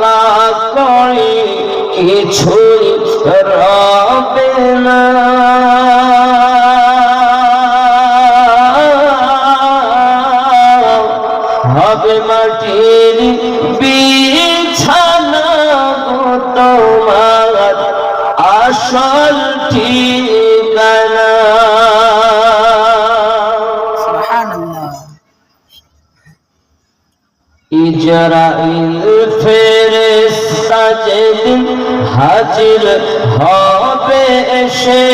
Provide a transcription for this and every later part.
টাকা করি কিছুই রবে না। হবে মাটির বিছানা তোমার আসল ঠিকানা। ইজরাইল ফেরেশতা যেদিন হাজির হবে এসে।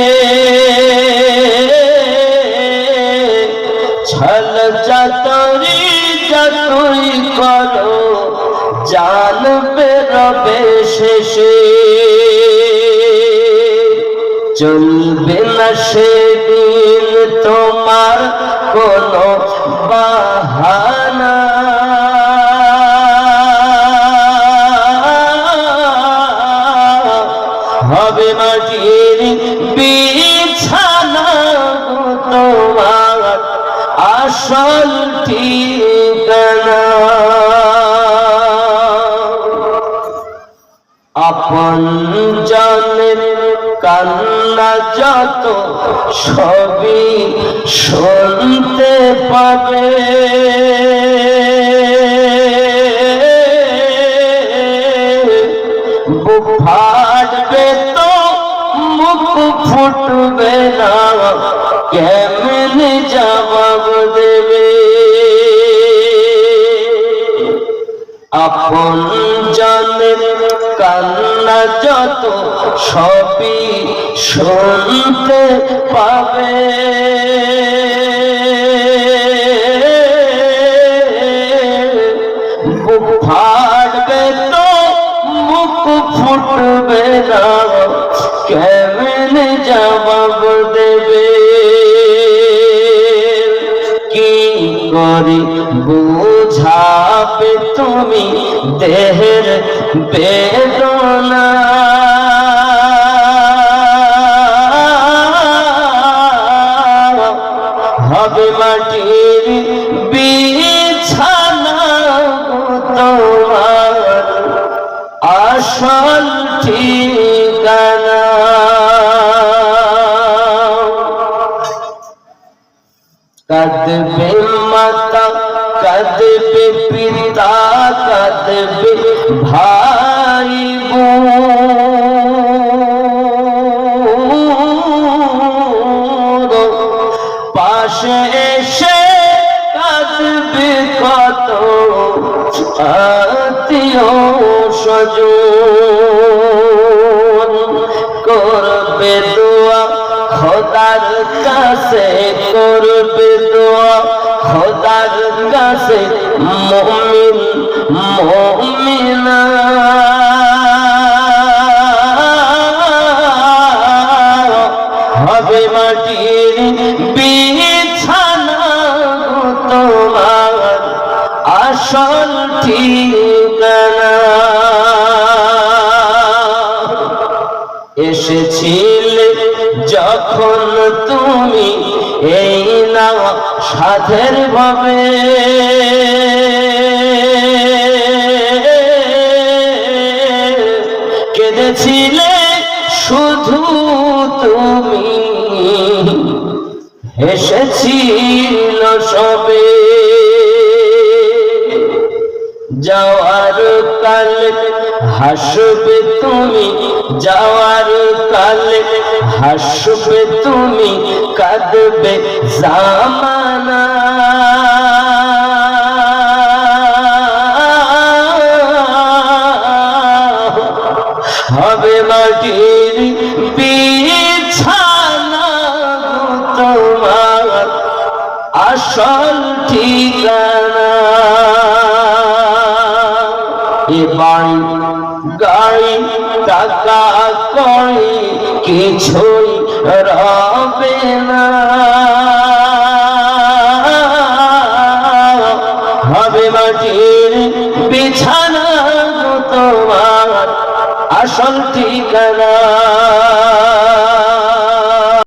ছল চাতরি যতই করো, জানবে রবে শেষে। চলবে না সেদিন তোমার কোনো বাহানা। হবে মাটির বিছানা তোমার আসল ঠিকানা আপন জনের কান্না যত ছবি শুনতে পাবে। বুক ফাটবে তো ফুটবে না। কেমনে জবাব দেবে? আপন জনের কান্না যত সবই শুনতে পাবে। ফাটবে তো মুখ ফুটবে না। কেমনে জবাব দেবে। কি করে বুঝাবে তুমি দেহের বেদনা? হবে মাটির বিছানা তোমার আসল ঠিকানা। কাঁদবে মাতা কাঁদবে পিতা কাঁদবে ভাই পাশে এসে কাঁদবে কত আত্মীয় স্বজন করবে খোদার কাছে করবে দোয়া, খোদার কাছে মমিন, মমিনা। হবে মাটির বিছানা তোমার আসল ঠিকানা। এসেছিলে যখন তুমি এই না সাধের ভাবে। কেঁদেছিলে শুধু তুমি হেসেছিল সবে। যাওয়ার কালে হাসবে তুমি যাওয়ার কালে হাসবে তুমি কাঁদবে জামানা। হবে মাটির বিছানা তোমার আসল ঠিকানা। এ গাই টাকা করি কিছুই রবে না। হবে মাটির বিছানা তোমার আসল ঠিকানা।